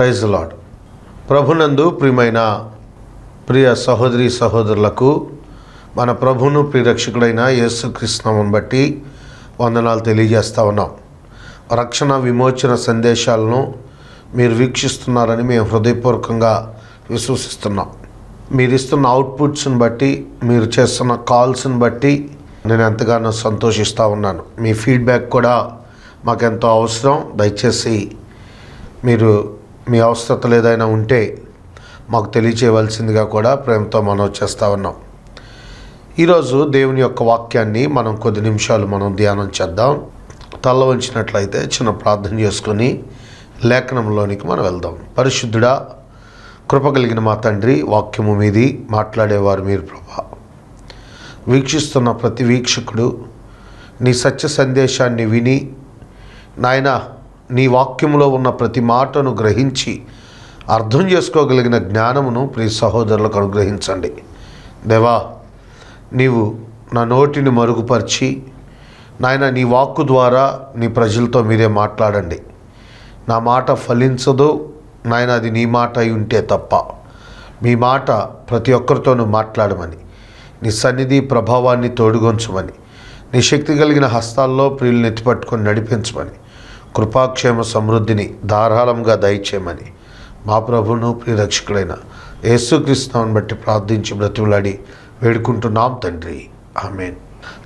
Praise lord ప్రభునందు ప్రియమైన ప్రియ సహోదరి సహోదరులకు మన ప్రభును ప్రియరక్షకుడైన యేసుకృష్ణమును బట్టి వందనాలు తెలియజేస్తా ఉన్నాం. రక్షణ విమోచన సందేశాలను మీరు వీక్షిస్తున్నారని మేము హృదయపూర్వకంగా విశ్వసిస్తున్నాం. మీరు ఇస్తున్న అవుట్పుట్స్ని బట్టి మీరు చేస్తున్న కాల్స్ని బట్టి నేను ఎంతగానో సంతోషిస్తూ ఉన్నాను. మీ ఫీడ్బ్యాక్ కూడా మాకెంతో అవసరం. దయచేసి మీరు మీ అవసరతలు ఏదైనా ఉంటే మాకు తెలియచేయవలసిందిగా కూడా ప్రేమతో మనం చేస్తూ ఉన్నాం. ఈరోజు దేవుని యొక్క వాక్యాన్ని మనం కొద్ది నిమిషాలు మనం ధ్యానం చేద్దాం. తల్ల వంచినట్లయితే చిన్న ప్రార్థన చేసుకొని లేఖనంలోనికి మనం వెళ్దాం. పరిశుద్ధుడా కృప కలిగిన మా తండ్రి వాక్యము మీది మాట్లాడేవారు మీరు ప్రభా. వీక్షిస్తున్న ప్రతి వీక్షకుడు నీ సత్య సందేశాన్ని విని నాయన నీ వాక్యములో ఉన్న ప్రతి మాటను గ్రహించి అర్థం చేసుకోగలిగిన జ్ఞానమును ప్రియ సహోదరులకు అనుగ్రహించండి. దేవా నీవు నా నోటిని మరుగుపరిచి నాయన నీ వాక్కు ద్వారా నీ ప్రజలతో మీరే మాట్లాడండి. నా మాట ఫలించదు నాయన అది నీ మాట అయి ఉంటే తప్ప. మీ మాట ప్రతి ఒక్కరితోనూ మాట్లాడమని నీ సన్నిధి ప్రభావాన్ని తోడుగొంచమని నీ శక్తి కలిగిన హస్తాల్లో ప్రియులు నెత్తిపట్టుకొని నడిపించమని కృపాక్షేమ సమృద్ధిని ధారాళంగా దయచేయమని మా ప్రభును ప్రియరక్షకుడైన యేసుక్రీస్తుని బట్టి ప్రార్థించి బ్రతిమలాడి వేడుకుంటున్నాం తండ్రి. ఆమెన్.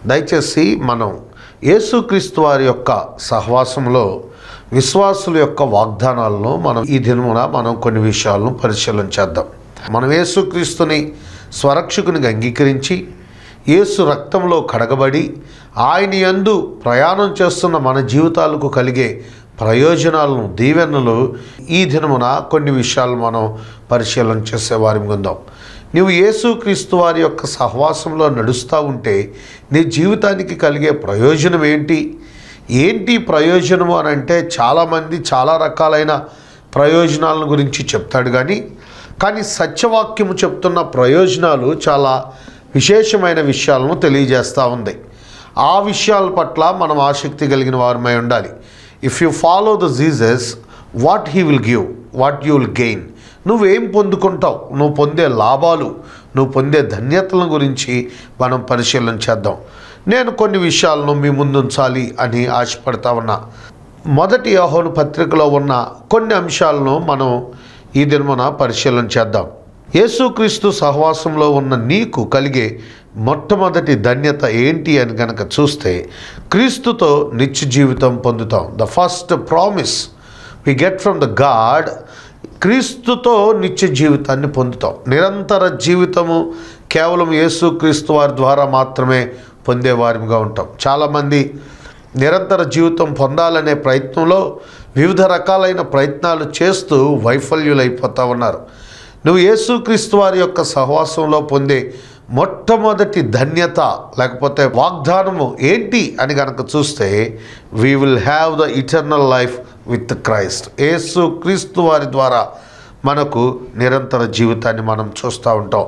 దయచేసి మనం యేసుక్రీస్తు వారి యొక్క సహవాసంలో విశ్వాసుల యొక్క వాగ్దానాలను మనం ఈ దినమున మనం కొన్ని విషయాలను పరిశీలన చేద్దాం. మనం యేసుక్రీస్తుని స్వరక్షకునిగా అంగీకరించి యేసు రక్తంలో కడగబడి ఆయన యందు ప్రయాణం చేస్తున్న మన జీవితాలకు కలిగే ప్రయోజనాలను దీవెనలు ఈ దినమున కొన్ని విషయాలు మనం పరిశీలన చేసే వారి ఉందాం. నీవు యేసుక్రీస్తు వారి యొక్క సహవాసంలో నడుస్తూ ఉంటే నీ జీవితానికి కలిగే ప్రయోజనం ఏంటి? ఏంటి ప్రయోజనము అని అంటే చాలామంది చాలా రకాలైన ప్రయోజనాలను గురించి చెప్తాడు కానీ కానీ సత్యవాక్యము చెప్తున్న ప్రయోజనాలు చాలా విశేషమైన విషయాలను తెలియజేస్తూ ఉంది. ఆ విషయాల పట్ల మనం ఆసక్తి కలిగిన వారమై ఉండాలి. If you follow the Jesus what he will give what you will gain నువ్వేం పొందుకుంటావు? నువ్వు పొందే లాభాలు నువ్వు పొందే ధన్యతల గురించి మనం పరిశీలన చేద్దాం. నేను కొన్ని విషయాలను మీ ముందుంచాలి అని ఆశపడతా ఉన్నా. మొదటి యోహోను పత్రికలో ఉన్న కొన్ని అంశాలను మనం ఈ దినమున పరిశీలన చేద్దాం. యేసుక్రీస్తు సహవాసంలో ఉన్న నీకు కలిగే మొట్టమొదటి ధన్యత ఏంటి అని కనుక చూస్తే క్రీస్తుతో నిత్య జీవితం పొందుతాం. The first promise we get from the God క్రీస్తుతో నిత్య జీవితాన్ని పొందుతాం. నిరంతర జీవితము కేవలం యేసుక్రీస్తు వారి ద్వారా మాత్రమే పొందేవారిగా ఉంటాం. చాలామంది నిరంతర జీవితం పొందాలనే ప్రయత్నంలో వివిధ రకాలైన ప్రయత్నాలు చేస్తూ వైఫల్యులైపోతూ ఉన్నారు. నువ్వు యేసుక్రీస్తు వారి యొక్క సహవాసంలో పొందే మొట్టమొదటి ధన్యత లేకపోతే వాగ్దానము ఏంటి అని కనుక చూస్తే we will have the eternal life with Christ యేసు క్రీస్తు వారి ద్వారా మనకు నిరంతర జీవితాన్ని మనం చూస్తూ ఉంటాం.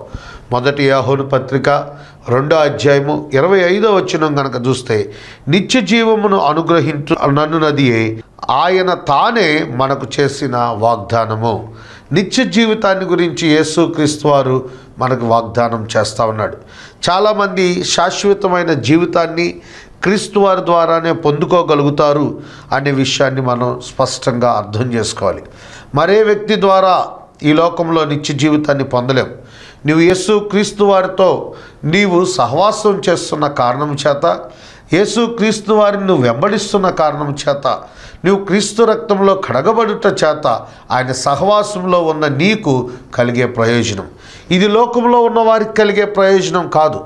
మొదటి యాహోను పత్రిక రెండో అధ్యాయము ఇరవై ఐదో వచ్చినం కనుక చూస్తే నిత్య జీవమును అనుగ్రహించు నన్నునదియే ఆయన తానే మనకు చేసిన వాగ్దానము. నిత్య జీవితాన్ని గురించి యేసుక్రీస్తు వారు మనకు వాగ్దానం చేస్తూ ఉన్నాడు. చాలామంది శాశ్వతమైన జీవితాన్ని క్రీస్తు వారి ద్వారానే పొందుకోగలుగుతారు అనే విషయాన్ని మనం స్పష్టంగా అర్థం చేసుకోవాలి. మరే వ్యక్తి ద్వారా ఈ లోకంలో నిత్య జీవితాన్ని పొందలేం. నువ్వు యేసు క్రీస్తు వారితో నీవు సహవాసం చేస్తున్న కారణం చేత యేసు క్రీస్తు వారిని నువ్వు వెంబడిస్తున్న కారణం చేత నువ్వు క్రీస్తు రక్తంలో కడగబడుట చేత ఆయన సహవాసంలో ఉన్న నీకు కలిగే ప్రయోజనం. ఇది లోకంలో ఉన్న వారికి కలిగే ప్రయోజనం కాదు.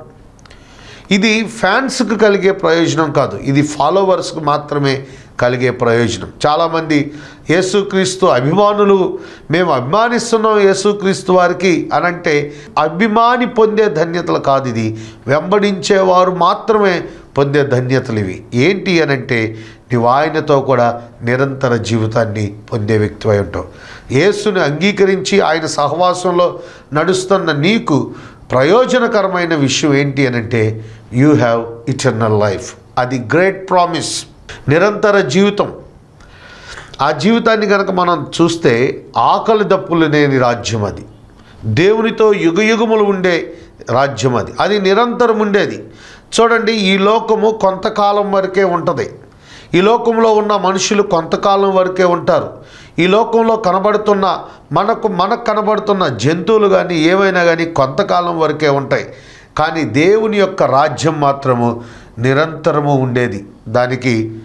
ఇది ఫ్యాన్స్కి కలిగే ప్రయోజనం కాదు. ఇది ఫాలోవర్స్కి మాత్రమే కలిగే ప్రయోజనం. చాలామంది యేసుక్రీస్తు అభిమానులు మేము అభిమానిస్తున్నాం యేసుక్రీస్తు వారికి అనంటే అభిమాని పొందే ధన్యతలు కాదు ఇది. వెంబడించేవారు మాత్రమే పొందే ధన్యతలు ఇవి ఏంటి అంటే నీవు ఆయనతో కూడా నిరంతర జీవితాన్ని పొందే వ్యక్తివై ఉంటావు. యేసుని అంగీకరించి ఆయన సహవాసంలో నడుస్తున్న నీకు ప్రయోజనకరమైన విషయం ఏంటి అని అంటే యూ హ్యావ్ ఇటర్నల్ లైఫ్. అది గ్రేట్ ప్రామిస్. నిరంతర జీవితం. ఆ జీవితాన్ని కనుక మనం చూస్తే ఆకలి దప్పులు లేని రాజ్యం అది. దేవునితో యుగయుగములు ఉండే రాజ్యం అది. అది నిరంతరం ఉండేది. చూడండి ఈ లోకము కొంతకాలం వరకే ఉంటుంది. ఈ లోకంలో ఉన్న మనుషులు కొంతకాలం వరకే ఉంటారు. ఈ లోకంలో కనబడుతున్న మనకు మనకు కనబడుతున్న జంతువులు కానీ ఏవైనా కానీ కొంతకాలం వరకే ఉంటాయి. కానీ దేవుని యొక్క రాజ్యం మాత్రము నిరంతరము ఉండేది. దానికి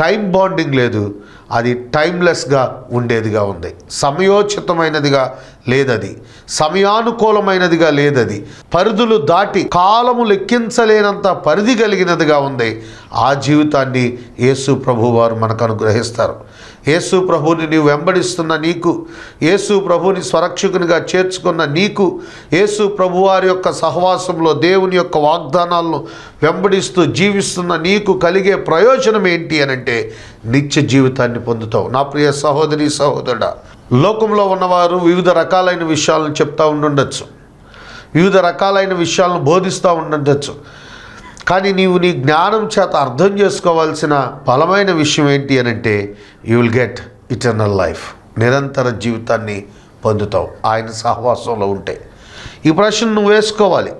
టైం బాండింగ్ లేదు. అది టైమ్లెస్గా ఉండేదిగా ఉంది. సమయోచితమైనదిగా లేదది. సమయానుకూలమైనదిగా లేదది. పరిధులు దాటి కాలము లెక్కించలేనంత పరిధి కలిగినదిగా ఉంది. ఆ జీవితాన్ని యేసు ప్రభువారు మనకు అనుగ్రహిస్తారు. యేసు ప్రభుని నీవు వెంబడిస్తున్న నీకు యేసు ప్రభుని స్వరక్షకునిగా చేర్చుకున్న నీకు యేసు ప్రభువారి యొక్క సహవాసంలో దేవుని యొక్క వాగ్దానాలను వెంబడిస్తూ జీవిస్తున్న నీకు కలిగే ప్రయోజనం ఏంటి అని అంటే నిత్య జీవితాన్ని పొందుతావు. నా ప్రియ సహోదరి సహోదరుడా లోకంలో ఉన్నవారు వివిధ రకాలైన విషయాలను చెప్తూ ఉండుండొచ్చు. వివిధ రకాలైన విషయాలను బోధిస్తూ ఉండుండొచ్చు. కానీ నీవు నీ జ్ఞానం చేత అర్థం చేసుకోవాల్సిన బలమైన విషయం ఏంటి అని అంటే you will get eternal life నిరంతర జీవితాన్ని పొందుతావు. ఆయన సహవాసంలో ఉంటే. ఈ ప్రశ్న నువ్వు వేసుకోవాలి.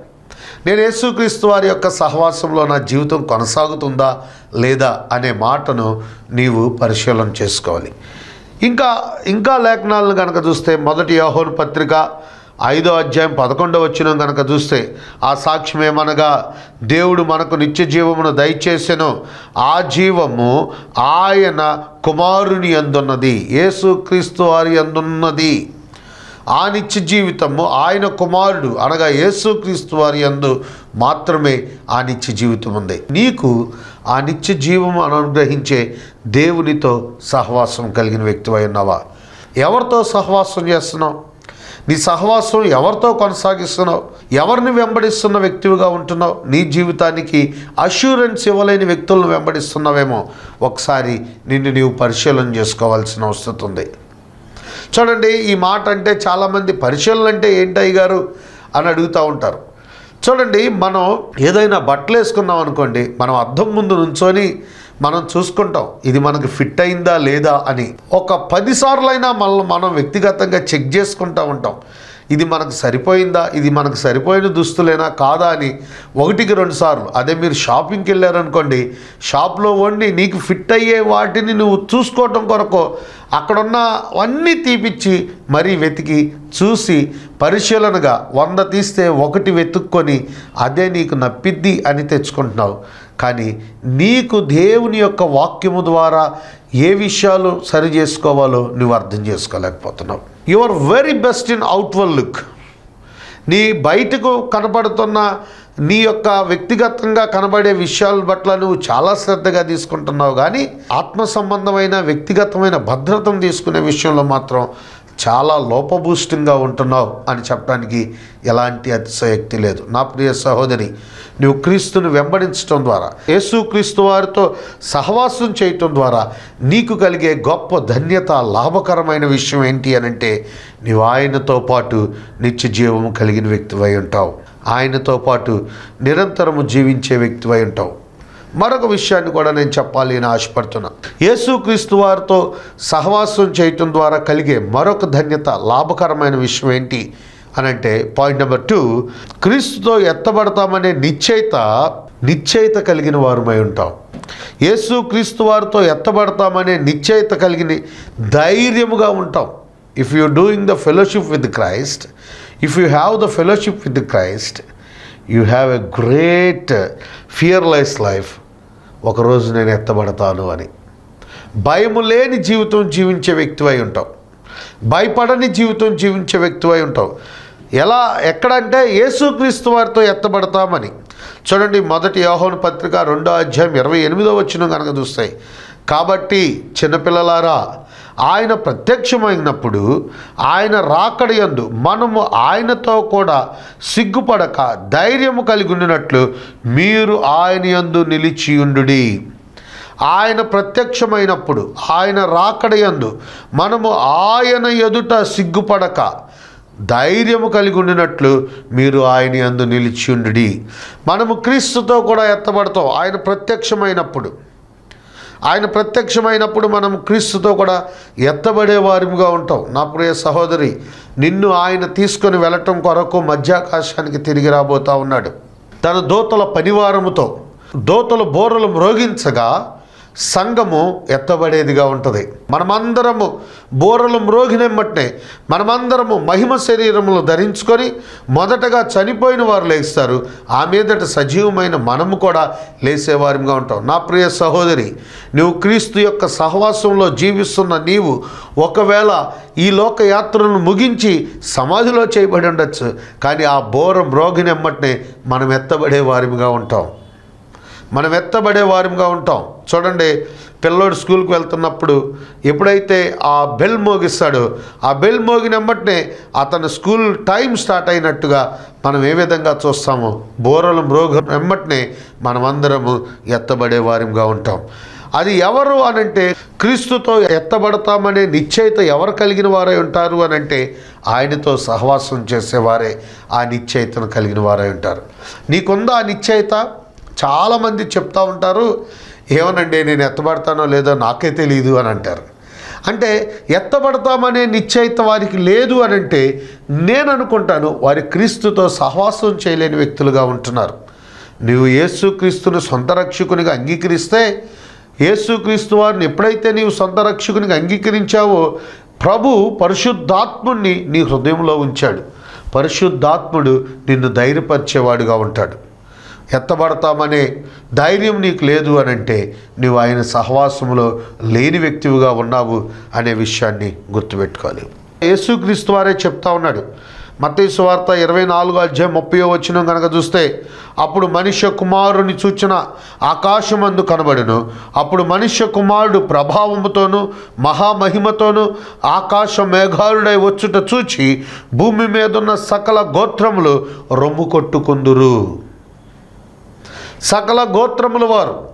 నేను యేసుక్రీస్తు వారి యొక్క సహవాసంలో నా జీవితం కొనసాగుతుందా లేదా అనే మాటను నీవు పరిశీలన చేసుకోవాలి. ఇంకా ఇంకా లేఖనాలను కనుక చూస్తే మొదటి యోహోన్ పత్రిక ఐదో అధ్యాయం పదకొండవ వచ్చిన కనుక చూస్తే ఆ సాక్ష్యం ఏమనగా దేవుడు మనకు నిత్య జీవమును దయచేసెను. ఆ జీవము ఆయన కుమారుని అందున్నది యేసుక్రీస్తు వారి అందున్నది ఆ నిత్య జీవితము ఆయన కుమారుడు. అనగా యేసుక్రీస్తు వారి యందు మాత్రమే ఆ నిత్య జీవితం ఉంది. నీకు ఆ నిత్య జీవము అనుగ్రహించే దేవునితో సహవాసం కలిగిన వ్యక్తివై ఉన్నావా? ఎవరితో సహవాసం చేస్తున్నావు? నీ సహవాసం ఎవరితో కొనసాగిస్తున్నావు? ఎవరిని వెంబడిస్తున్న వ్యక్తివిగా ఉంటున్నావు? నీ జీవితానికి అష్యూరెన్స్ ఇవ్వలేని వ్యక్తులను వెంబడిస్తున్నావేమో? ఒకసారి నిన్ను నీవు పరిశీలన చేసుకోవాల్సిన అవసరం ఉంది. చూడండి ఈ మాట అంటే చాలామంది పరిశీలన అంటే ఏంటయ్య గారు అని అడుగుతూ ఉంటారు. చూడండి మనం ఏదైనా బట్టలు వేసుకున్నాం అనుకోండి మనం అద్దం ముందు నుంచొని మనం చూసుకుంటాం ఇది మనకు ఫిట్ అయిందా లేదా అని. ఒక పదిసార్లైనా మనల్ని మనం వ్యక్తిగతంగా చెక్ చేసుకుంటూ ఉంటాం ఇది మనకు సరిపోయిందా ఇది మనకు సరిపోయిన దుస్తులేనా కాదా అని. ఒకటికి రెండు సార్లు అదే మీరు షాపింగ్కి వెళ్ళారనుకోండి షాప్లో వండి నీకు ఫిట్ అయ్యే వాటిని నువ్వు చూసుకోవటం కొరకు అక్కడున్న అన్నీ తీపిచ్చి మరీ వెతికి చూసి పరిశీలనగా వంద తీస్తే ఒకటి వెతుక్కొని అదే నీకు నప్పిద్ది అని తెచ్చుకుంటున్నావు. కానీ నీకు దేవుని యొక్క వాక్యము ద్వారా ఏ విషయాలు సరి చేసుకోవాలో నువ్వు అర్థం చేసుకోలేకపోతున్నావు. You are very best in outward look నీ బయటకు కనబడుతున్న నీ యొక్క వ్యక్తిగతంగా కనబడే విషయాల పట్ల నువ్వు చాలా శ్రద్ధగా తీసుకుంటున్నావు. కానీ ఆత్మ సంబంధమైన వ్యక్తిగతమైన భద్రతను తీసుకునే విషయంలో మాత్రం చాలా లోపభూష్టంగా ఉంటున్నావు అని చెప్పడానికి ఎలాంటి అతిశయక్తి లేదు. నా ప్రియ సహోదరి నువ్వు క్రీస్తును వెంబడించడం ద్వారా యేసుక్రీస్తు వారితో సహవాసం చేయటం ద్వారా నీకు కలిగే గొప్ప ధన్యత లాభకరమైన విషయం ఏంటి అని అంటే నీవు ఆయనతో పాటు నిత్య జీవము కలిగిన వ్యక్తివై ఉంటావు. ఆయనతో పాటు నిరంతరము జీవించే వ్యక్తివై ఉంటావు. మరొక విషయాన్ని కూడా నేను చెప్పాలి అని ఆశపడుతున్నా. యేసుక్రీస్తు వారితో సహవాసం చేయటం ద్వారా కలిగే మరొక ధన్యత లాభకరమైన విషయం ఏంటి అని అంటే పాయింట్ నెంబర్ టూ క్రీస్తుతో ఎత్తబడతామనే నిశ్చయిత నిశ్చయిత కలిగిన వారమై ఉంటాం. యేసు క్రీస్తు వారితో ఎత్తబడతామనే నిశ్చయిత కలిగిన ధైర్యముగా ఉంటాం. If you doing the fellowship with Christ if you have the fellowship with Christ you have a great fearless life ఒకరోజు నేను ఎత్తబడతాను అని. భయము లేని జీవితం జీవించే వ్యక్తివై ఉంటావు. భయపడని జీవితం జీవించే వ్యక్తివై ఉంటావు. ఎలా ఎక్కడంటే యేసుక్రీస్తు వారితో ఎత్తబడతామని. చూడండి మొదటి యోహోన్ పత్రిక రెండో అధ్యాయం ఇరవై ఎనిమిదో వచ్చిన కనుక చూస్తాయి కాబట్టి చిన్నపిల్లలారా ఆయన ప్రత్యక్షమైనప్పుడు ఆయన రాకడయందు మనము ఆయనతో కూడా సిగ్గుపడక ధైర్యము కలిగి ఉండినట్లు మీరు ఆయన యందు నిలిచియుండు ఆయన ప్రత్యక్షమైనప్పుడు ఆయన రాకడయందు మనము ఆయన ఎదుట సిగ్గుపడక ధైర్యము కలిగి ఉండినట్లు మీరు ఆయన యందు ఉండు మనము క్రీస్తుతో కూడా ఎత్తబడతాం. ఆయన ప్రత్యక్షమైనప్పుడు. ఆయన ప్రత్యక్షమైనప్పుడు మనం క్రీస్తుతో కూడా ఎత్తబడే వారిగా ఉంటాం. నా ప్రియ సహోదరి నిన్ను ఆయన తీసుకొని వెళ్ళటం కొరకు మధ్యాకాశానికి తిరిగి రాబోతా ఉన్నాడు. తన దోతల పనివారముతో దోతలు బోరలు మ్రోగించగా సంఘము ఎత్తబడేదిగా ఉంటుంది. మనమందరము బోరలు మ్రోగినెమ్మటనే మనమందరము మహిమ శరీరములు ధరించుకొని మొదటగా చనిపోయిన వారు లేస్తారు. ఆ మీదట సజీవమైన మనము కూడా లేసేవారిగా ఉంటాం. నా ప్రియ సహోదరి నువ్వు క్రీస్తు యొక్క సహవాసంలో జీవిస్తున్న నీవు ఒకవేళ ఈ లోక యాత్రను ముగించి సమాధిలో చేయబడి ఉండొచ్చు. కానీ ఆ బోర మ్రోగినెమ్మటనే మనం ఎత్తబడే వారిగా ఉంటాం. మనం ఎత్తబడే వారిగా ఉంటాం. చూడండి పిల్లోడు స్కూల్కి వెళ్తున్నప్పుడు ఎప్పుడైతే ఆ బెల్ మోగిస్తాడో ఆ బెల్ మోగినమ్మటనే అతను స్కూల్ టైం స్టార్ట్ అయినట్టుగా మనం ఏ విధంగా చూస్తామో బోరలు మ్రోగం వెమ్మటనే మనమందరము ఎత్తబడే వారిగా ఉంటాం. అది ఎవరు అనంటే క్రీస్తుతో ఎత్తబడతామనే నిశ్చయిత ఎవరు కలిగిన వారై ఉంటారు అనంటే ఆయనతో సహవాసం చేసేవారే ఆ నిశ్చయితను కలిగిన వారై ఉంటారు. నీకుందా ఆ నిశ్చయిత? చాలామంది చెప్తా ఉంటారు ఏమనండి నేను ఎత్తబడతానో లేదో నాకే తెలియదు అని అంటారు. అంటే ఎత్తబడతామనే నిశ్చయిత వారికి లేదు అని అంటే నేను అనుకుంటాను వారి క్రీస్తుతో సహవాసం చేయలేని వ్యక్తులుగా ఉంటున్నారు. నీవు యేసుక్రీస్తును సొంత రక్షకునిగా అంగీకరిస్తే యేసుక్రీస్తు వారిని ఎప్పుడైతే నీవు సొంత రక్షకునిగా అంగీకరించావో ప్రభు పరిశుద్ధాత్ముణ్ణి నీ హృదయంలో ఉంచాడు. పరిశుద్ధాత్ముడు నిన్ను ధైర్యపరిచేవాడుగా ఉంటాడు. ఎత్తబడతామనే ధైర్యం నీకు లేదు అని అంటే నువ్వు ఆయన సహవాసంలో లేని వ్యక్తివిగా ఉన్నావు అనే విషయాన్ని గుర్తుపెట్టుకోవాలి. యేసుక్రీస్తు వారే చెప్తా ఉన్నాడు. మతేసు వార్త ఇరవై నాలుగు అధ్యాయం ముప్పై వచ్చిన కనుక చూస్తే అప్పుడు మనుష్య కుమారుని సూచన ఆకాశమందు కనబడును. అప్పుడు మనుష్య కుమారుడు ప్రభావముతోను మహామహిమతోనూ ఆకాశ మేఘారుడై వచ్చుట చూచి భూమి మీదున్న సకల గోత్రములు రొమ్ము కొట్టుకుందురు. సకల గోత్రముల వారు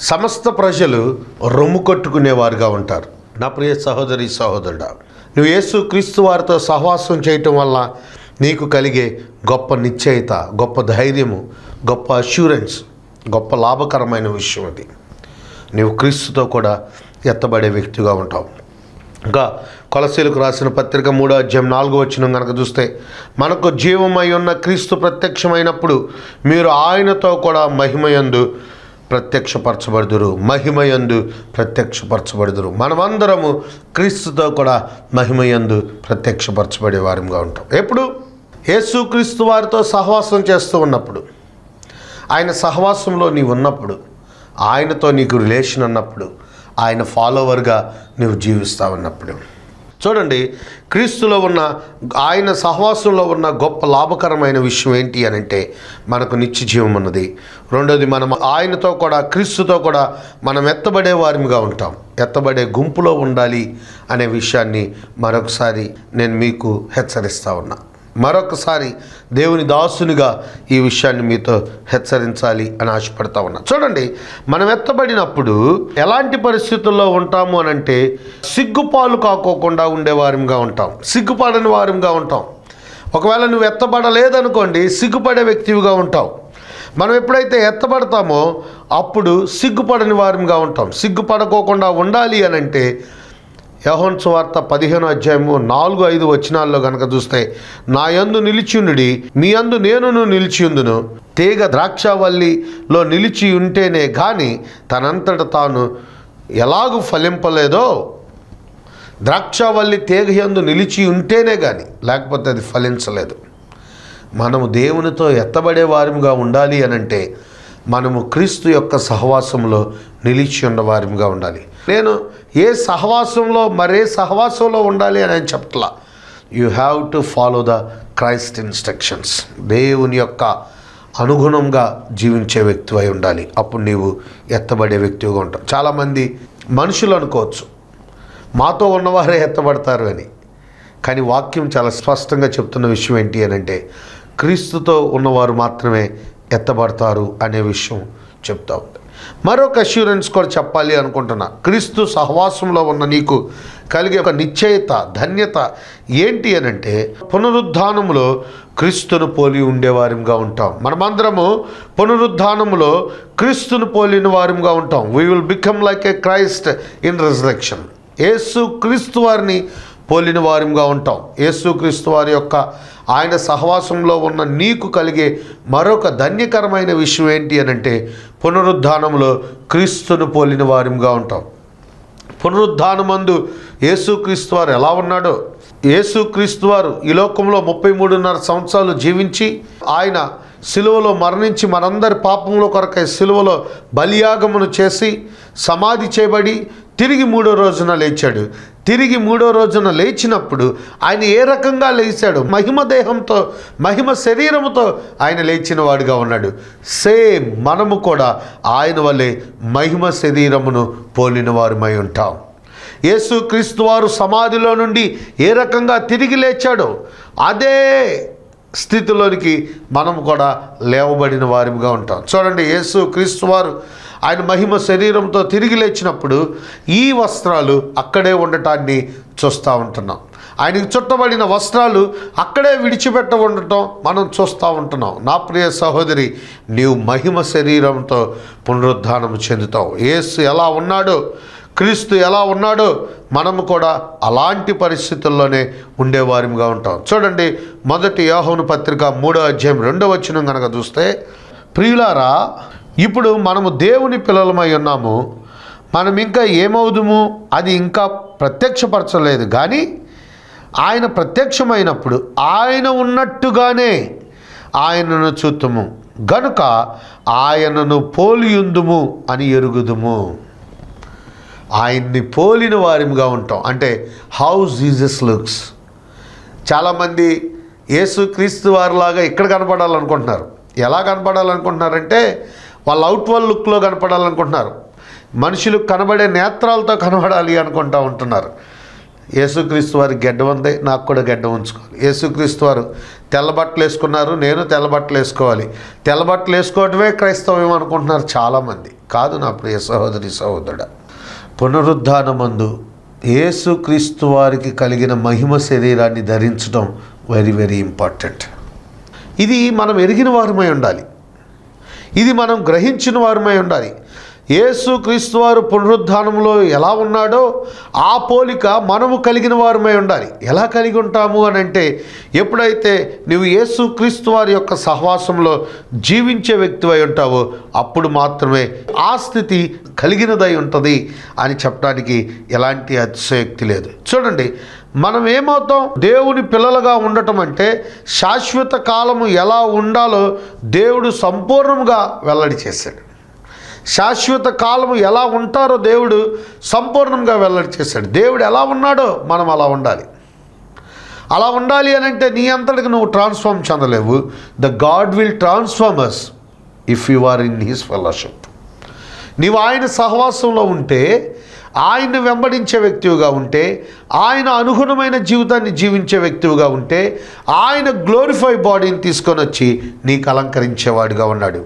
సమస్త ప్రజలు రొమ్ము కట్టుకునేవారుగా ఉంటారు. నా ప్రియ సహోదరి సహోదరుడా నువ్వు యేసు క్రీస్తు వారితో సహవాసం చేయటం వల్ల నీకు కలిగే గొప్ప నిశ్చయిత గొప్ప ధైర్యము గొప్ప అష్యూరెన్స్ గొప్ప లాభకరమైన విషయం అది. నీవు క్రీస్తుతో కూడా ఎత్తబడే వ్యక్తిగా ఉంటావు. ఇంకా కొలసీలకు రాసిన పత్రిక మూడో అధ్యాయం నాలుగో వచ్చిన కనుక చూస్తే మనకు జీవమై ఉన్న క్రీస్తు ప్రత్యక్షమైనప్పుడు మీరు ఆయనతో కూడా మహిమయందు ప్రత్యక్షపరచబడుదురు. మహిమయందు ప్రత్యక్షపరచబడుదురు. మనమందరము క్రీస్తుతో కూడా మహిమయందు ప్రత్యక్షపరచబడే వారంగా ఉంటాం. ఎప్పుడు? యేసుక్రీస్తు వారితో సహవాసం చేస్తూ ఉన్నప్పుడు. ఆయన సహవాసంలో నీవు ఉన్నప్పుడు ఆయనతో నీకు రిలేషన్ ఉన్నప్పుడు ఆయన ఫాలోవర్గా నువ్వు జీవిస్తావు అన్నప్పుడు చూడండి క్రీస్తులో ఉన్న ఆయన సహవాసంలో ఉన్న గొప్ప లాభకరమైన విషయం ఏంటి అని అంటే మనకు నిత్య జీవం ఉన్నది. రెండోది మనం ఆయనతో కూడా క్రీస్తుతో కూడా మనం ఎత్తబడే వారిగా ఉంటాం. ఎత్తబడే గుంపులో ఉండాలి అనే విషయాన్ని మరొకసారి నేను మీకు హెచ్చరిస్తా ఉన్నా. మరొకసారి దేవుని దాసునిగా ఈ విషయాన్ని మీతో హెచ్చరించాలి అని ఆశపడతా ఉన్నా. చూడండి మనం ఎత్తబడినప్పుడు ఎలాంటి పరిస్థితుల్లో ఉంటాము అని అంటే సిగ్గుపాలు కాకోకుండా ఉండేవారంగా ఉంటాం సిగ్గుపడని వారంగా ఉంటాం. ఒకవేళ నువ్వు ఎత్తబడలేదనుకోండి సిగ్గుపడే వ్యక్తివిగా ఉంటావు. మనం ఎప్పుడైతే ఎత్తబడతామో అప్పుడు సిగ్గుపడని వారంగా ఉంటాం. సిగ్గుపడకోకుండా ఉండాలి అని అంటే యహోన్ సువార్త పదిహేను అధ్యాయము నాలుగు ఐదు వచనాల్లో కనుక చూస్తే నా యందు నిలిచియుండుడి మీ అందు నేనును నిలిచియుందును తీగ ద్రాక్షవల్లిలో నిలిచి ఉంటేనే కానీ తనంతట తాను ఎలాగూ ఫలింపలేదో ద్రాక్షవల్లి తీగ యందు నిలిచి ఉంటేనే కానీ లేకపోతే అది ఫలించలేదు. మనము దేవునితో ఎత్తబడే వారిగా ఉండాలి అని అంటే మనము క్రీస్తు యొక్క సహవాసంలో నిలిచి ఉన్న వారిగా ఉండాలి. నేను ఏ సహవాసంలో మరే సహవాసంలో ఉండాలి అని ఆయన చెప్పట్లా you have to follow the Christ instructions దేవుని యొక్క అనుగుణంగా జీవించే వ్యక్తివై ఉండాలి. అప్పుడు నీవు ఎత్తబడే వ్యక్తిగా ఉంటావు. చాలామంది మనుషులు అనుకోవచ్చు. మాతో ఉన్నవారే ఎత్తబడతారు అని. కానీ వాక్యం చాలా స్పష్టంగా చెప్తున్న విషయం ఏంటి అని అంటే క్రీస్తుతో ఉన్నవారు మాత్రమే ఎత్తబడతారు అనే విషయం చెప్తా ఉంది. మరొక అష్యూరెన్స్ కూడా చెప్పాలి అనుకుంటున్నా. క్రీస్తు సహవాసంలో ఉన్న నీకు కలిగే ఒక నిశ్చయత ధన్యత ఏంటి అని అంటే పునరుద్ధానములో క్రీస్తును పోలి ఉండేవారిగా ఉంటాం. మనమందరము పునరుద్ధానములో క్రీస్తును పోలిన వారిగా ఉంటాం. We will become like a Christ in resurrection యేసు క్రీస్తు వారిని పోలిన వారిగా ఉంటాం. యేసుక్రీస్తు వారి యొక్క ఆయన సహవాసంలో ఉన్న నీకు కలిగే మరొక ధన్యకరమైన విషయం ఏంటి అని అంటే పునరుద్ధానంలో క్రీస్తును పోలిన వారిగా ఉంటాం. పునరుద్ధానమందు యేసుక్రీస్తు వారు ఎలా ఉన్నాడో యేసుక్రీస్తు వారు ఈ లోకంలో ముప్పై మూడున్నర సంవత్సరాలు జీవించి ఆయన సిలువలో మరణించి మనందరి పాపంలో కొరకై సిలువలో బలియాగమును చేసి సమాధి చేయబడి తిరిగి మూడో రోజున లేచాడు. తిరిగి మూడో రోజున లేచినప్పుడు ఆయన ఏ రకంగా లేచాడు? మహిమ దేహంతో మహిమ శరీరముతో ఆయన లేచిన వాడిగా ఉన్నాడు. సేమ్ మనము కూడా ఆయన వల్లే మహిమ శరీరమును పోలిన వారమై ఉంటాం యేసుక్రీస్తు వారు సమాధిలో నుండి ఏ రకంగా తిరిగి లేచాడో అదే స్థితిలోనికి మనం కూడా లేవబడిన వారిగా ఉంటాం. చూడండి యేసు క్రీస్తు వారు ఆయన మహిమ శరీరంతో తిరిగి లేచినప్పుడు ఈ వస్త్రాలు అక్కడే ఉండటాన్ని చూస్తూ ఉంటున్నాం. ఆయనకి చుట్టబడిన వస్త్రాలు అక్కడే విడిచిపెట్ట ఉండటం మనం చూస్తూ ఉంటున్నాం. నా ప్రియ సహోదరి నీవు మహిమ శరీరంతో పునరుద్ధానం చెందుతావు. ఏసు ఎలా ఉన్నాడో క్రీస్తు ఎలా ఉన్నాడో మనము కూడా అలాంటి పరిస్థితుల్లోనే ఉండేవారిగా ఉంటాం. చూడండి మొదటి యోహోను పత్రిక మూడో అధ్యాయం రెండో వచ్చినం కనుక చూస్తే ప్రియులారా ఇప్పుడు మనము దేవుని పిల్లలమై ఉన్నాము మనం ఇంకా ఏమవుదుము? అది ఇంకా ప్రత్యక్షపరచలేదు. కానీ ఆయన ప్రత్యక్షమైనప్పుడు ఆయన ఉన్నట్టుగానే ఆయనను చూతుము. గనుక ఆయనను పోలియుందుము అని ఎరుగుదుము. ఆయన్ని పోలిన వారిగా ఉంటాం. అంటే హౌ జీజస్ లుక్స్ చాలామంది యేసు క్రీస్తు వారిలాగా ఇక్కడ కనపడాలనుకుంటున్నారు. ఎలా కనపడాలనుకుంటున్నారంటే వాళ్ళ అవుట్వల్ లుక్లో కనపడాలనుకుంటున్నారు. మనుషులు కనబడే నేత్రాలతో కనబడాలి అనుకుంటా ఉంటున్నారు. యేసుక్రీస్తు వారి గెడ్డ ఉంది నాకు కూడా గెడ్డ ఉంచుకోవాలి. యేసుక్రీస్తు వారు తెల్లబట్టలు వేసుకున్నారు నేను తెల్లబట్టలు వేసుకోవాలి. తెల్లబట్టలు వేసుకోవటమే క్రైస్తవం అనుకుంటున్నారు చాలామంది. కాదు నా ప్రియ సహోదరి సహోదరుడు పునరుద్ధానమందు యేసుక్రీస్తు వారికి కలిగిన మహిమ శరీరాన్ని ధరించడం వెరీ వెరీ ఇంపార్టెంట్ ఇది మనం ఎరిగిన వారమై ఉండాలి. ఇది మనం గ్రహించిన వారమై ఉండాలి. యేసు క్రీస్తు వారు పునరుద్ధానంలో ఎలా ఉన్నాడో ఆ పోలిక మనము కలిగిన వారమై ఉండాలి. ఎలా కలిగి ఉంటాము అని అంటే ఎప్పుడైతే నువ్వు యేసు క్రీస్తు వారి యొక్క సహవాసంలో జీవించే వ్యక్తివై ఉంటావో అప్పుడు మాత్రమే ఆ స్థితి కలిగినదై ఉంటుంది అని చెప్పడానికి ఎలాంటి అతిశయోక్తి లేదు. చూడండి మనం ఏమవుతాం? దేవుని పిల్లలుగా ఉండటం అంటే శాశ్వత కాలము ఎలా ఉండాలో దేవుడు సంపూర్ణంగా వెల్లడి చేశాడు. శాశ్వత కాలము ఎలా ఉంటారో దేవుడు సంపూర్ణంగా వెల్లడి చేశాడు. దేవుడు ఎలా ఉన్నాడో మనం అలా ఉండాలి. అలా ఉండాలి అని అంటే నీ అంతటికి నువ్వు transform చెందలేవు. The God will transformers if you are in his fellowship నీవు ఆయన సహవాసంలో ఉంటే ఆయన్ని వెంబడించే వ్యక్తివిగా ఉంటే ఆయన అనుగుణమైన జీవితాన్ని జీవించే వ్యక్తివిగా ఉంటే ఆయన గ్లోరిఫై బాడీని తీసుకొని వచ్చి నీకు అలంకరించేవాడుగా ఉన్నాడు.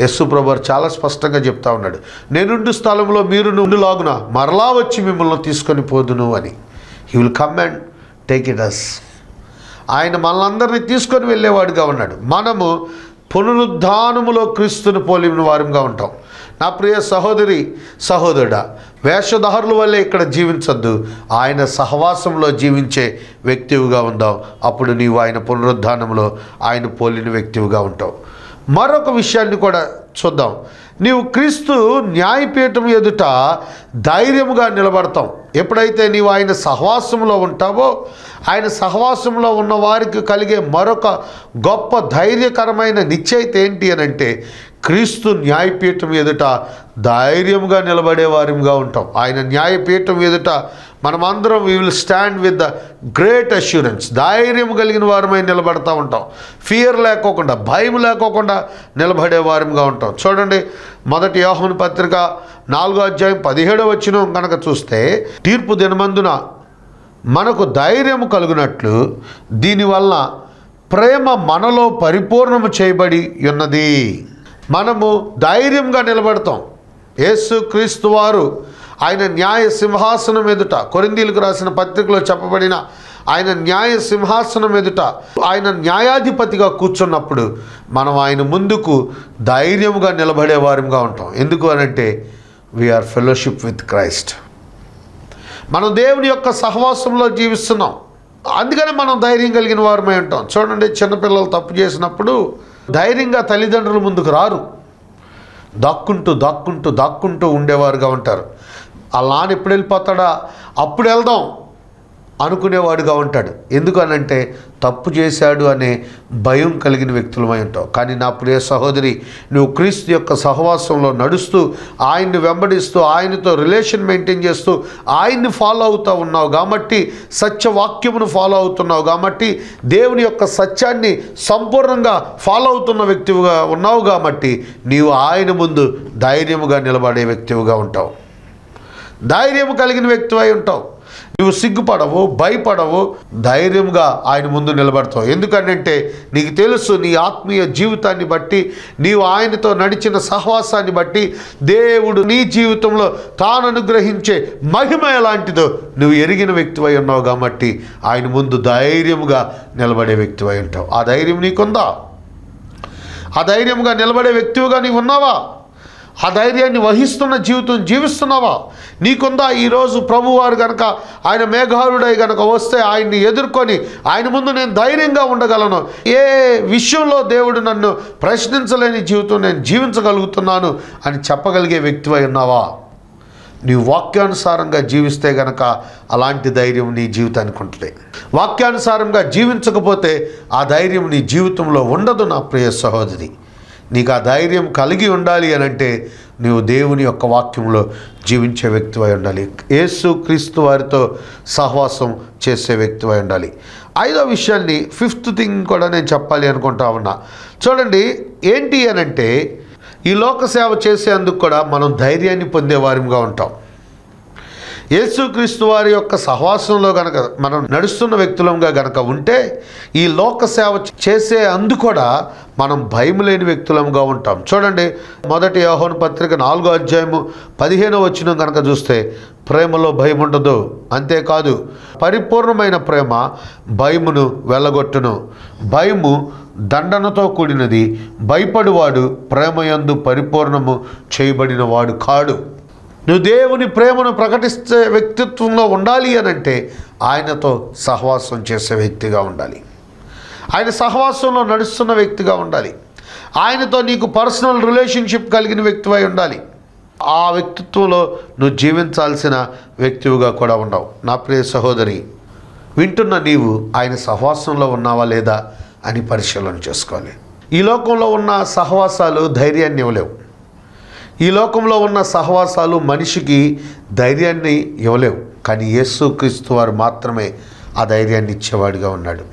యస్సు ప్రభు చాలా స్పష్టంగా చెప్తా ఉన్నాడు. నేనుండు స్థలంలో మీరు నుండి లాగున మరలా వచ్చి మిమ్మల్ని తీసుకొని పోదును అని. He will come and take it us ఆయన మనందరినీ తీసుకొని వెళ్ళేవాడుగా ఉన్నాడు. మనము పునరుద్ధానములో క్రీస్తుని పోలిన వారంగా ఉంటాం. నా ప్రియ సహోదరి సహోదరుడా వేషధారుల వల్లే ఇక్కడ జీవించద్దు. ఆయన సహవాసంలో జీవించే వ్యక్తివిగా ఉందాం. అప్పుడు నీవు ఆయన పునరుద్ధానంలో ఆయన పోలిన వ్యక్తివిగా ఉంటావు. మరొక విషయాన్ని కూడా చూద్దాం. నీవు క్రీస్తు న్యాయపీఠం ఎదుట ధైర్యముగా నిలబడతాం ఎప్పుడైతే నీవు ఆయన సహవాసంలో ఉంటావో ఆయన సహవాసంలో ఉన్న వారికి కలిగే మరొక గొప్ప ధైర్యకరమైన నిశ్చయిత ఏంటి అని అంటే క్రీస్తు న్యాయపీఠం ఎదుట ధైర్యంగా నిలబడే వారిగా ఉంటాం ఆయన న్యాయపీఠం ఎదుట మనమందరం we will stand with the great assurance ధైర్యం కలిగిన వారమై నిలబడతా ఉంటాం. ఫియర్ లేకోకుండా భయం లేకోకుండా నిలబడే వారంగా ఉంటాం. చూడండి మొదటి యోహన్ పత్రిక నాలుగో అధ్యాయం పదిహేడో వచ్చిన కనుక చూస్తే తీర్పు దినమందున మనకు ధైర్యం కలుగునట్లు దీనివల్ల ప్రేమ మనలో పరిపూర్ణము చేయబడి ఉన్నది. మనము ధైర్యంగా నిలబడతాం. యేసు క్రీస్తు వారు ఆయన న్యాయ సింహాసనం ఎదుట. కొరిందీలకు రాసిన పత్రికలో చెప్పబడిన ఆయన న్యాయ సింహాసనం ఎదుట. ఆయన న్యాయాధిపతిగా కూర్చున్నప్పుడు మనం ఆయన ముందుకు ధైర్యముగా నిలబడే వారంగా ఉంటాం. ఎందుకు అనంటే వీఆర్ ఫెలోషిప్ విత్ క్రైస్ట్ మనం దేవుని యొక్క సహవాసంలో జీవిస్తున్నాం. అందుకని మనం ధైర్యం కలిగిన వారమై ఉంటాం. చూడండి చిన్నపిల్లలు తప్పు చేసినప్పుడు ధైర్యంగా తల్లిదండ్రుల ముందుకు రారు. దాక్కుంటూ దాక్కుంటూ దాక్కుంటూ ఉండేవారుగా ఉంటారు. ఆ లాన్ ఎప్పుడు వెళ్ళిపోతాడా? అప్పుడు వెళ్దాం అనుకునేవాడుగా ఉంటాడు. ఎందుకనంటే తప్పు చేశాడు అనే భయం కలిగిన వ్యక్తులమై ఉంటావు. కానీ నా ప్రియ సహోదరి నువ్వు క్రీస్తు యొక్క సహవాసంలో నడుస్తూ ఆయన్ని వెంబడిస్తూ ఆయనతో రిలేషన్ మెయింటైన్ చేస్తూ ఆయన్ని ఫాలో అవుతూ ఉన్నావు కాబట్టి సత్యవాక్యమును ఫాలో అవుతున్నావు కాబట్టి దేవుని యొక్క సత్యాన్ని సంపూర్ణంగా ఫాలో అవుతున్న వ్యక్తివిగా ఉన్నావు కాబట్టి నీవు ఆయన ముందు ధైర్యముగా నిలబడే వ్యక్తివిగా ఉంటావు. ధైర్యం కలిగిన వ్యక్తివై ఉంటావు. నువ్వు సిగ్గుపడవు భయపడవు ధైర్యంగా ఆయన ముందు నిలబడతావు. ఎందుకంటే నీకు తెలుసు నీ ఆత్మీయ జీవితాన్ని బట్టి నీవు ఆయనతో నడిచిన సహవాసాన్ని బట్టి దేవుడు నీ జీవితంలో తాను అనుగ్రహించే మహిమ ఎలాంటిదో నువ్వు ఎరిగిన వ్యక్తివై ఉన్నావు కాబట్టి ఆయన ముందు ధైర్యంగా నిలబడే వ్యక్తివై ఉంటావు. ఆ ధైర్యం నీకుందా? ఆ ధైర్యంగా నిలబడే వ్యక్తివిగా నీవు ఉన్నావా? ఆ ధైర్యాన్ని వహిస్తున్న జీవితం జీవిస్తున్నావా? నీకుందా ఈరోజు ప్రభువారు కనుక ఆయన మేఘారుడై కనుక వస్తే ఆయన్ని ఎదుర్కొని ఆయన ముందు నేను ధైర్యంగా ఉండగలను. ఏ విషయంలో దేవుడు నన్ను ప్రశ్నించలేని జీవితం నేను జీవించగలుగుతున్నాను అని చెప్పగలిగే వ్యక్తివై ఉన్నావా? నీ వాక్యానుసారంగా జీవిస్తే గనక అలాంటి ధైర్యం నీ జీవితానికి ఉంటుంది. వాక్యానుసారంగా జీవించకపోతే ఆ ధైర్యం నీ జీవితంలో ఉండదు నా ప్రియ సహోదరి. నీకు ఆ ధైర్యం కలిగి ఉండాలి అని అంటే నీవు దేవుని యొక్క వాక్యంలో జీవించే వ్యక్తివై ఉండాలి. యేసు క్రీస్తు వారితో సహవాసం చేసే వ్యక్తివై ఉండాలి. ఐదో విషయాన్ని ఫిఫ్త్ థింగ్ కూడా నేను చెప్పాలి అనుకుంటా ఉన్నా. చూడండి ఏంటి అని అంటే ఈ లోక సేవ చేసేందుకు కూడా మనం ధైర్యాన్ని పొందే వారిగా ఉంటాం. యేసుక్రీస్తు వారి యొక్క సహవాసంలో గనక మనం నడుస్తున్న వ్యక్తులంగా గనక ఉంటే ఈ లోక సేవ చేసే అందు కూడా మనం భయం లేని వ్యక్తులంగా ఉంటాం. చూడండి మొదటి యోహోన్ పత్రిక నాలుగో అధ్యాయము పదిహేను వచ్చిన కనుక చూస్తే ప్రేమలో భయం ఉండదు. అంతేకాదు పరిపూర్ణమైన ప్రేమ భయమును వెళ్ళగొట్టును భయము దండనతో కూడినది. భయపడువాడు ప్రేమయందు పరిపూర్ణము చేయబడిన వాడు కాడు. నువ్వు దేవుని ప్రేమను ప్రకటిస్తే వ్యక్తిత్వంలో ఉండాలి అని అంటే ఆయనతో సహవాసం చేసే వ్యక్తిగా ఉండాలి. ఆయన సహవాసంలో నడుస్తున్న వ్యక్తిగా ఉండాలి. ఆయనతో నీకు పర్సనల్ రిలేషన్షిప్ కలిగిన వ్యక్తివై ఉండాలి. ఆ వ్యక్తిత్వంలో నువ్వు జీవించాల్సిన వ్యక్తివిగా కూడా ఉన్నావు నా ప్రియ సహోదరి వింటున్న నీవు ఆయన సహవాసంలో ఉన్నావా లేదా అని పరిశీలన చేసుకోవాలి. ఈ లోకంలో ఉన్న సహవాసాలు ధైర్యాన్ని ఇవ్వలేవు. ఈ లోకంలో ఉన్న సహవాసాలు మనిషికి ధైర్యాన్ని ఇవ్వలేవు. కానీ యేసుక్రీస్తు వారు మాత్రమే ఆ ధైర్యాన్ని ఇచ్చేవాడిగా ఉన్నాడు.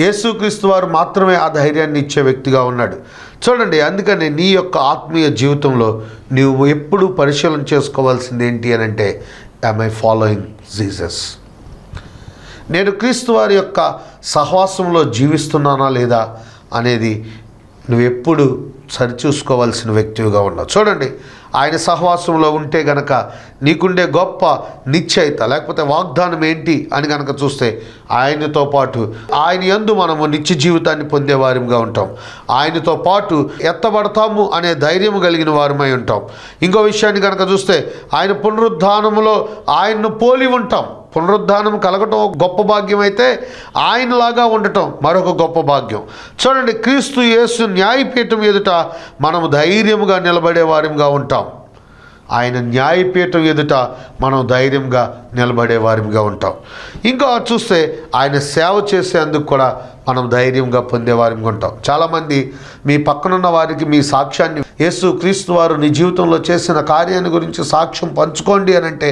యేసుక్రీస్తు వారు మాత్రమే ఆ ధైర్యాన్ని ఇచ్చే వ్యక్తిగా ఉన్నాడు. చూడండి అందుకని నీ యొక్క ఆత్మీయ జీవితంలో నువ్వు ఎప్పుడు పరిశీలన చేసుకోవాల్సింది ఏంటి అని అంటే ఐ ఫాలోయింగ్ జీసస్ నేను క్రీస్తు వారి యొక్క సహవాసంలో జీవిస్తున్నానా లేదా అనేది నువ్వు ఎప్పుడు సరిచూసుకోవాల్సిన వ్యక్తివిగా ఉన్నావు. చూడండి ఆయన సహవాసంలో ఉంటే గనక నీకుండే గొప్ప నిశ్చయిత లేకపోతే వాగ్దానం ఏంటి అని గనక చూస్తే ఆయనతో పాటు ఆయన యందు మనము నిత్య జీవితాన్ని పొందేవారిగా ఉంటాం. ఆయనతో పాటు ఎత్తబడతాము అనే ధైర్యం కలిగిన వారమై ఉంటాం. ఇంకో విషయాన్ని కనుక చూస్తే ఆయన పునరుద్ధానములో ఆయన్ను పోలి ఉంటాం. పునరుద్ధానం కలగటం ఒక గొప్ప భాగ్యం అయితే ఆయనలాగా ఉండటం మరొక గొప్ప భాగ్యం. చూడండి క్రీస్తు యేసు న్యాయపీఠం ఎదుట మనము ధైర్యముగా నిలబడే వారిగా ఉంటాం. ఆయన న్యాయపీఠం ఎదుట మనం ధైర్యంగా నిలబడే వారిగా ఉంటాం. ఇంకా చూస్తే ఆయన సేవ చేసేందుకు కూడా మనం ధైర్యంగా పొందేవారిగా ఉంటాం. చాలామంది మీ పక్కనున్న వారికి మీ సాక్ష్యాన్ని యేసు క్రీస్తు వారు నీ జీవితంలో చేసిన కార్యాన్ని గురించి సాక్ష్యం పంచుకోండి అని అంటే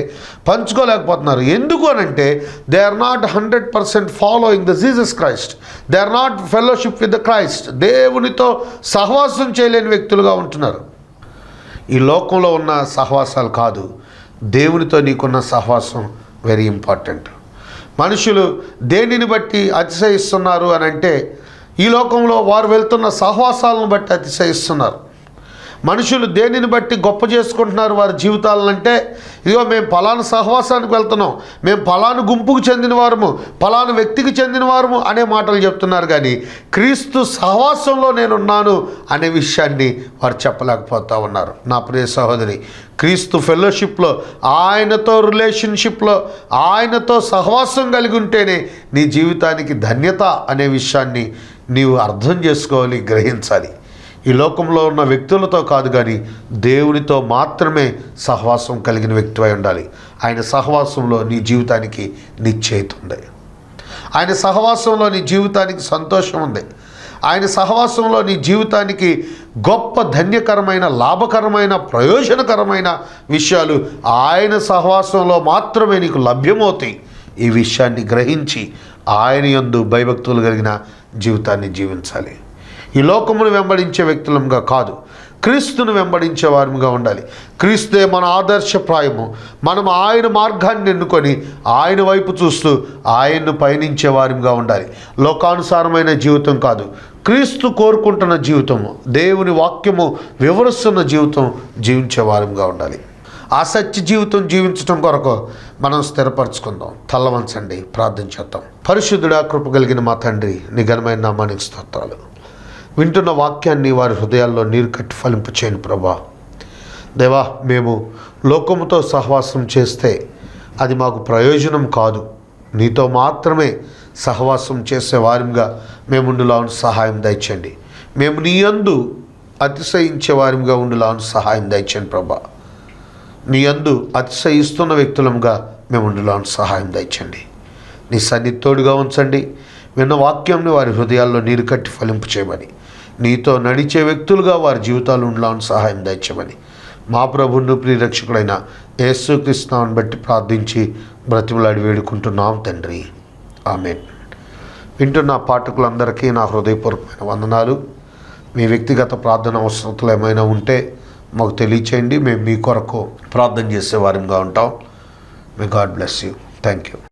పంచుకోలేకపోతున్నారు. ఎందుకు అని అంటే they are not hundred percent following the Jesus Christ they are not fellowship with the Christ దేవునితో సహవాసం చేయలేని వ్యక్తులుగా ఉంటున్నారు. ఈ లోకంలో ఉన్న సహవాసాలు కాదు దేవునితో నీకున్న సహవాసం వెరీ ఇంపార్టెంట్ మనుషులు దేనిని బట్టి అతిశయిస్తున్నారు అని అంటే ఈ లోకంలో వారు వెళ్తున్న సహవాసాలను బట్టి అతిశయిస్తున్నారు. మనుషులు దేనిని బట్టి గొప్ప చేసుకుంటున్నారు వారి జీవితాలంటే ఇదిగో మేము పలాను సహవాసానికి వెళ్తున్నాం మేము ఫలాను గుంపుకు చెందిన వారము పలాను వ్యక్తికి చెందిన వారము అనే మాటలు చెప్తున్నారు కానీ క్రీస్తు సహవాసంలో నేనున్నాను అనే విషయాన్ని వారు చెప్పలేకపోతా ఉన్నారు. నా ప్రియ సహోదరి క్రీస్తు ఫెలోషిప్లో ఆయనతో రిలేషన్షిప్లో ఆయనతో సహవాసం కలిగి ఉంటేనే నీ జీవితానికి ధన్యత అనే విషయాన్ని నీవు అర్థం చేసుకోవాలి గ్రహించాలి. ఈ లోకంలో ఉన్న వ్యక్తులతో కాదు కానీ దేవునితో మాత్రమే సహవాసం కలిగిన వ్యక్తివై ఉండాలి. ఆయన సహవాసంలో నీ జీవితానికి నిశ్చయిత ఉంది. ఆయన సహవాసంలో నీ జీవితానికి సంతోషం ఉంది. ఆయన సహవాసంలో నీ జీవితానికి గొప్ప ధన్యకరమైన లాభకరమైన ప్రయోజనకరమైన విషయాలు ఆయన సహవాసంలో మాత్రమే నీకు లభ్యమవుతాయి. ఈ విషయాన్ని గ్రహించి ఆయన యందు భయభక్తులు కలిగిన జీవితాన్ని జీవించాలి. ఈ లోకమును వెంబడించే వ్యక్తులంగా కాదు. క్రీస్తును వెంబడించే వారముగా ఉండాలి. క్రీస్తే మన ఆదర్శప్రాయము. మనం ఆయన మార్గాన్ని ఎన్నుకొని ఆయన వైపు చూస్తూ ఆయన్ను పయనించే వారిగా ఉండాలి. లోకానుసారమైన జీవితం కాదు. క్రీస్తు కోరుకుంటున్న జీవితము దేవుని వాక్యము వివరిస్తున్న జీవితం జీవించే వారిగా ఉండాలి. ఆ సత్య జీవితం జీవించటం కొరకు మనం స్థిరపరచుకుందాం. తల్లవంచండి ప్రార్థన చేద్దాం. పరిశుద్ధుడా కృప కలిగిన మా తండ్రి నీ ఘనమైన నామానికి స్తోత్రాలు. వింటున్న వాక్యాన్ని వారి హృదయాల్లో నీరు కట్టి ఫలింపు చేయను ప్రభా. దేవా మేము లోకముతో సహవాసం చేస్తే అది మాకు ప్రయోజనం కాదు. నీతో మాత్రమే సహవాసం చేసే వారిగా మేముండులాను సహాయం దయచండి మేము నీ అందు అతిశయించే వారిగా ఉండులాను సహాయం దయచండి ప్రభా. నీ అందు అతిశయిస్తున్న వ్యక్తులంగా మేము ఉండులాను సహాయం దయచండి నీ సన్నిధి తోడుగా ఉంచండి. విన్న వాక్యంని వారి హృదయాల్లో నీరు కట్టి ఫలింపు చేయమని నీతో నడిచే వ్యక్తులుగా వారి జీవితాలు ఉండాలని సహాయం దయచమని మా ప్రభును ప్రియరక్షకుడైన యేసుకృష్ణాన్ని బట్టి ప్రార్థించి బ్రతిమలాడి వేడుకుంటున్నాం తండ్రి. ఆమె వింటున్న పాఠకులందరికీ నా హృదయపూర్వకమైన వందనాలు. మీ వ్యక్తిగత ప్రార్థన అవసరతలు ఏమైనా ఉంటే మాకు తెలియచేయండి. మేము మీ కొరకు ప్రార్థన చేసే వారంగా ఉంటాం. May God bless you thank you